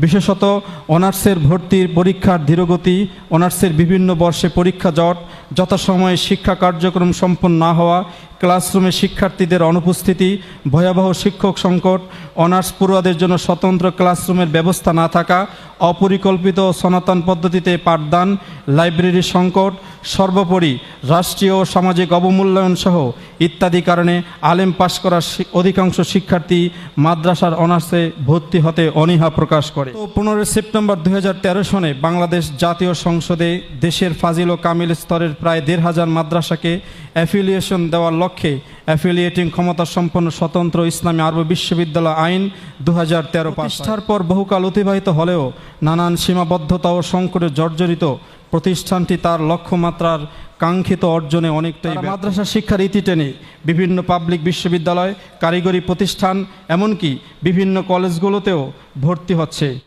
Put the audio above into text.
বিশেষত অনার্সের ভর্তির পরীক্ষার ধীরগতি, অনার্সের বিভিন্ন বর্ষে পরীক্ষা জট, যথাসময়ে শিক্ষা কার্যক্রম সম্পন্ন না হওয়া ক্লাসরুমে শিক্ষার্থীদের অনুপস্থিতি, ভয়াবহ শিক্ষক সংকট, অনার্স পড়ুয়াদের জন্য স্বতন্ত্র ক্লাসরুমের ব্যবস্থা না থাকা, অপরিকল্পিত সনাতন পদ্ধতিতে পাঠদান লাইব্রেরি সংকট, সর্বোপরি রাষ্ট্রীয় ও সামাজিক অবমূল্যায়ন সহ ইত্যাদি কারণে আলেম পাশ করা অধিকাংশ শিক্ষার্থী মাদ্রাসার অনার্সে ভর্তি হতে অনীহা প্রকাশ করে। তো পনেরোই সেপ্টেম্বর দু হাজার তেরো সনে বাংলাদেশ জাতীয় সংসদে দেশের ফাজিল ও কামিল স্তরের প্রায় দেড় হাজার মাদ্রাসাকে অ্যাফিলিয়েশন দেওয়ার লক্ষ্যে অ্যাফিলিয়েটিং ক্ষমতা সম্পন্ন স্বতন্ত্র ইসলামী আরব বিশ্ববিদ্যালয় আইন দু হাজার তেরো প্রতিষ্ঠার পর বহুকাল অতিবাহিত হলেও নানান সীমাবদ্ধতা ও সংকটে জর্জরিত। প্রতিষ্ঠানটি তার লক্ষ্যমাত্রার কাঙ্ক্ষিত অর্জনে অনেকটাই মাদ্রাসা শিক্ষার ইতি টেনে বিভিন্ন পাবলিক বিশ্ববিদ্যালয় কারিগরি প্রতিষ্ঠান এমনকি বিভিন্ন কলেজগুলোতেও ভর্তি হচ্ছে।